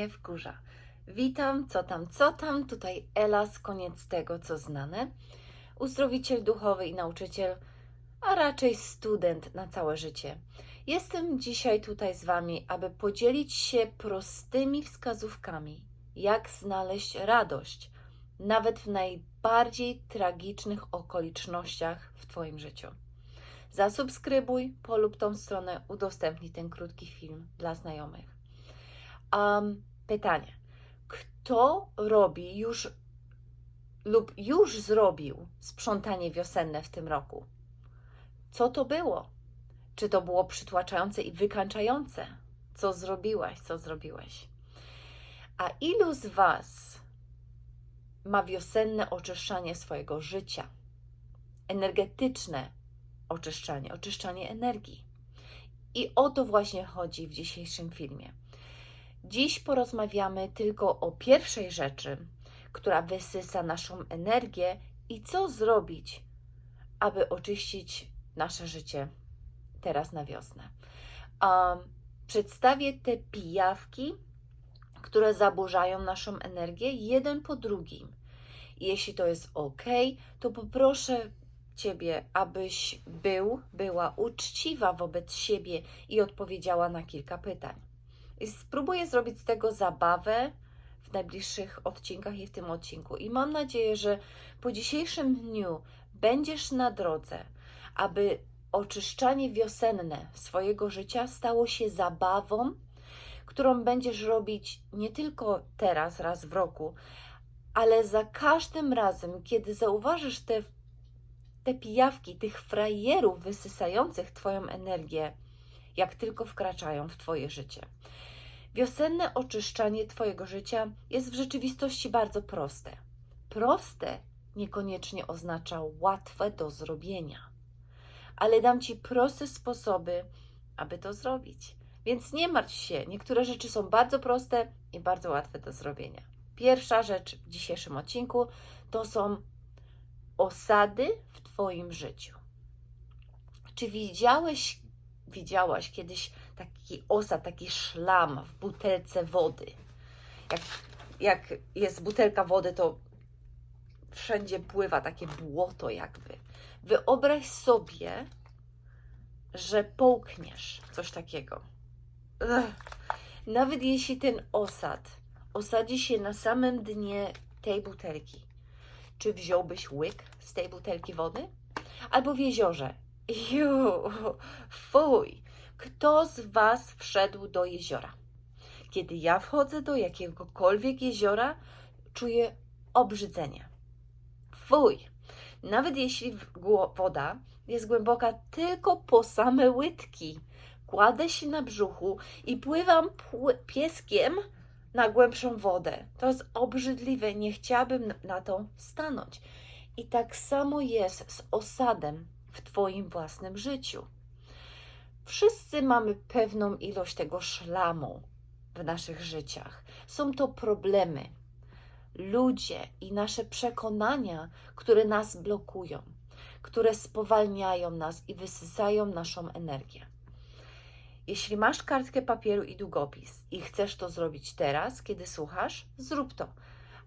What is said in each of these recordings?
mnie wkurza. Witam, co tam, co tam, tutaj Ela z koniec tego, co znane. Uzdrowiciel duchowy i nauczyciel, a raczej student na całe życie. Jestem dzisiaj tutaj z Wami, aby podzielić się prostymi wskazówkami, jak znaleźć radość, nawet w najbardziej tragicznych okolicznościach w Twoim życiu. Zasubskrybuj, polub tą stronę, udostępnij ten krótki film dla znajomych. Um, pytanie. Kto robi już lub już zrobił sprzątanie wiosenne w tym roku? Co to było? Czy to było przytłaczające i wykańczające? Co zrobiłaś, co zrobiłeś? A ilu z Was ma wiosenne oczyszczanie swojego życia? Energetyczne oczyszczanie, oczyszczanie energii. I o to właśnie chodzi w dzisiejszym filmie. Dziś porozmawiamy tylko o pierwszej rzeczy, która wysysa naszą energię i co zrobić, aby oczyścić nasze życie teraz na wiosnę. Um, przedstawię te pijawki, które zaburzają naszą energię, jeden po drugim. Jeśli to jest ok, to poproszę Ciebie, abyś był, była uczciwa wobec siebie i odpowiedziała na kilka pytań. Spróbuję zrobić z tego zabawę w najbliższych odcinkach i w tym odcinku. I mam nadzieję, że po dzisiejszym dniu będziesz na drodze, aby oczyszczanie wiosenne swojego życia stało się zabawą, którą będziesz robić nie tylko teraz, raz w roku, ale za każdym razem, kiedy zauważysz te, te pijawki, tych frajerów wysysających Twoją energię, jak tylko wkraczają w Twoje życie. Wiosenne oczyszczanie Twojego życia jest w rzeczywistości bardzo proste. Proste niekoniecznie oznacza łatwe do zrobienia, ale dam Ci proste sposoby, aby to zrobić. Więc nie martw się, niektóre rzeczy są bardzo proste i bardzo łatwe do zrobienia. Pierwsza rzecz w dzisiejszym odcinku to są osady w Twoim życiu. Czy widziałeś, widziałaś kiedyś taki osad, taki szlam w butelce wody? Jak, jak jest butelka wody, to wszędzie pływa takie błoto jakby. Wyobraź sobie, że połkniesz coś takiego. Ugh. Nawet jeśli ten osad osadzi się na samym dnie tej butelki, czy wziąłbyś łyk z tej butelki wody? Albo w jeziorze. Ju, fuj! Kto z Was wszedł do jeziora? Kiedy ja wchodzę do jakiegokolwiek jeziora, czuję obrzydzenie. Fuj! Nawet jeśli woda jest głęboka tylko po same łydki, kładę się na brzuchu i pływam pieskiem na głębszą wodę. To jest obrzydliwe, nie chciałabym na to stanąć. I tak samo jest z osadem w Twoim własnym życiu. Wszyscy mamy pewną ilość tego szlamu w naszych życiach. Są to problemy, ludzie i nasze przekonania, które nas blokują, które spowalniają nas i wysysają naszą energię. Jeśli masz kartkę papieru i długopis i chcesz to zrobić teraz, kiedy słuchasz, zrób to.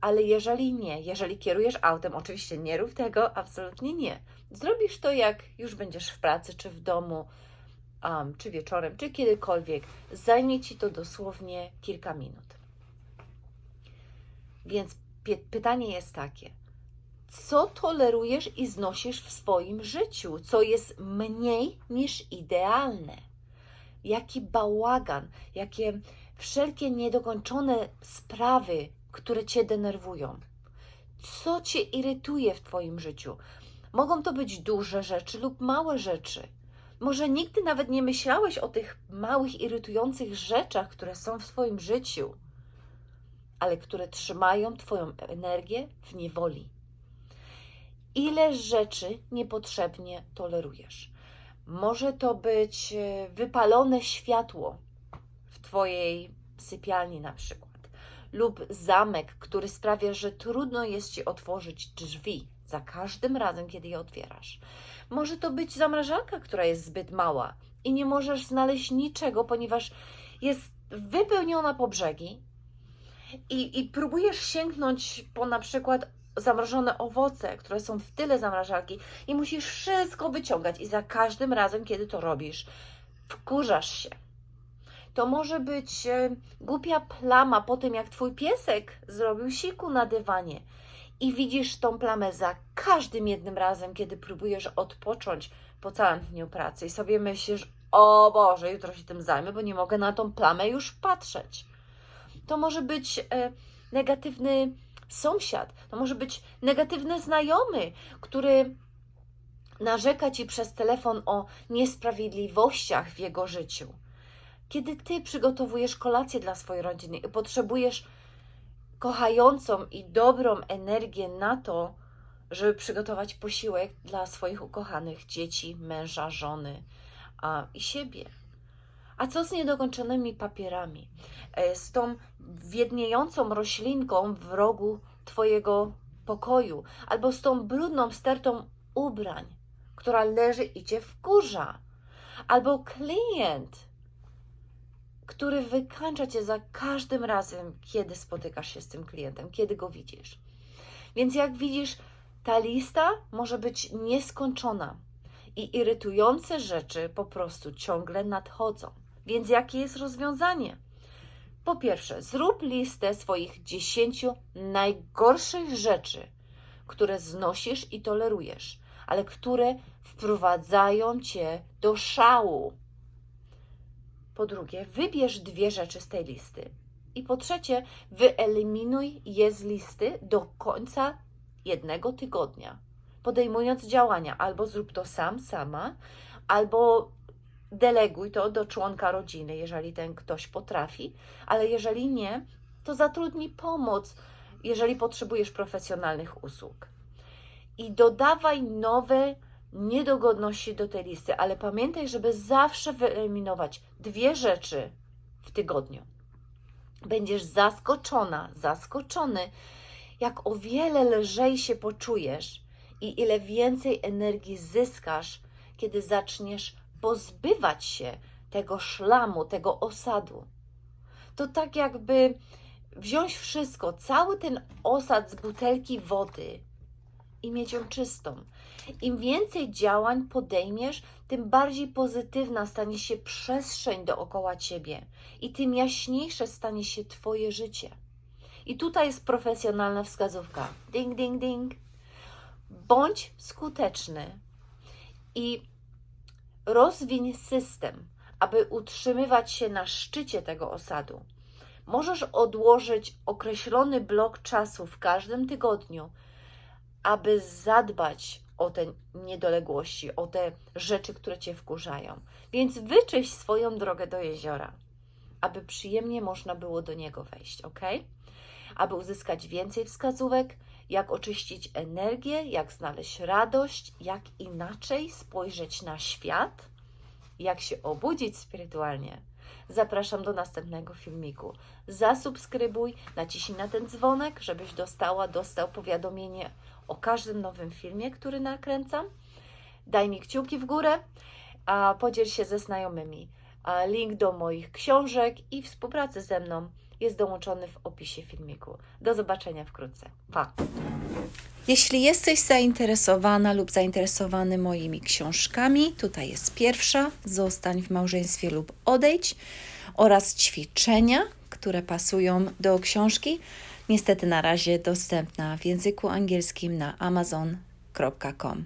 Ale jeżeli nie, jeżeli kierujesz autem, oczywiście nie rób tego, absolutnie nie. Zrobisz to, jak już będziesz w pracy, czy w domu, um, czy wieczorem, czy kiedykolwiek. Zajmie ci to dosłownie kilka minut. Więc pytanie jest takie: co tolerujesz i znosisz w swoim życiu, co jest mniej niż idealne? Jaki bałagan, jakie wszelkie niedokończone sprawy, które cię denerwują? Co cię irytuje w Twoim życiu? Mogą to być duże rzeczy lub małe rzeczy. Może nigdy nawet nie myślałeś o tych małych, irytujących rzeczach, które są w Twoim życiu, ale które trzymają Twoją energię w niewoli. Ile rzeczy niepotrzebnie tolerujesz? Może to być e, wypalone światło w Twojej sypialni, na przykład, lub zamek, który sprawia, że trudno jest Ci otworzyć drzwi za każdym razem, kiedy je otwierasz. Może to być zamrażarka, która jest zbyt mała i nie możesz znaleźć niczego, ponieważ jest wypełniona po brzegi i, i próbujesz sięgnąć po na przykład zamrożone owoce, które są w tyle zamrażarki i musisz wszystko wyciągać i za każdym razem, kiedy to robisz, wkurzasz się. To może być e, głupia plama po tym, jak twój piesek zrobił siku na dywanie i widzisz tą plamę za każdym jednym razem, kiedy próbujesz odpocząć po całym dniu pracy i sobie myślisz, o Boże, jutro się tym zajmę, bo nie mogę na tą plamę już patrzeć. To może być e, negatywny sąsiad, to może być negatywny znajomy, który narzeka ci przez telefon o niesprawiedliwościach w jego życiu. Kiedy ty przygotowujesz kolację dla swojej rodziny i potrzebujesz kochającą i dobrą energię na to, żeby przygotować posiłek dla swoich ukochanych dzieci, męża, żony a, i siebie. A co z niedokończonymi papierami? E, Z tą wiedniejącą roślinką w rogu Twojego pokoju, albo z tą brudną stertą ubrań, która leży i Cię wkurza, albo klient, który wykańcza Cię za każdym razem, kiedy spotykasz się z tym klientem, kiedy go widzisz. Więc jak widzisz, ta lista może być nieskończona i irytujące rzeczy po prostu ciągle nadchodzą. Więc jakie jest rozwiązanie? Po pierwsze, zrób listę swoich 10 najgorszych rzeczy, które znosisz i tolerujesz, ale które wprowadzają cię do szału. Po drugie, wybierz dwie rzeczy z tej listy. I po trzecie, wyeliminuj je z listy do końca jednego tygodnia, podejmując działania. Albo zrób to sam, sama, albo deleguj to do członka rodziny, jeżeli ten ktoś potrafi, ale jeżeli nie, to zatrudnij pomoc, jeżeli potrzebujesz profesjonalnych usług. I dodawaj nowe niedogodności do tej listy, ale pamiętaj, żeby zawsze wyeliminować dwie rzeczy w tygodniu. Będziesz zaskoczona, zaskoczony, jak o wiele lżej się poczujesz i ile więcej energii zyskasz, kiedy zaczniesz pozbywać się tego szlamu, tego osadu. To tak jakby wziąć wszystko, cały ten osad z butelki wody i mieć ją czystą. Im więcej działań podejmiesz, tym bardziej pozytywna stanie się przestrzeń dookoła ciebie i tym jaśniejsze stanie się Twoje życie. I tutaj jest profesjonalna wskazówka. Ding, ding, ding. Bądź skuteczny i rozwiń system, aby utrzymywać się na szczycie tego osadu. Możesz odłożyć określony blok czasu w każdym tygodniu, aby zadbać o te niedoległości, o te rzeczy, które cię wkurzają. Więc wyczyść swoją drogę do jeziora, aby przyjemnie można było do niego wejść, ok? Aby uzyskać więcej wskazówek, jak oczyścić energię, jak znaleźć radość, jak inaczej spojrzeć na świat, jak się obudzić spirytualnie. Zapraszam do następnego filmiku. Zasubskrybuj, naciśnij na ten dzwonek, żebyś dostała, dostał powiadomienie o każdym nowym filmie, który nakręcam. Daj mi kciuki w górę, a podziel się ze znajomymi. Link do moich książek i współpracy ze mną jest dołączony w opisie filmiku. Do zobaczenia wkrótce. Pa! Jeśli jesteś zainteresowana lub zainteresowany moimi książkami, tutaj jest pierwsza: Zostań w małżeństwie lub odejdź oraz ćwiczenia, które pasują do książki. Niestety na razie dostępna w języku angielskim na amazon.com.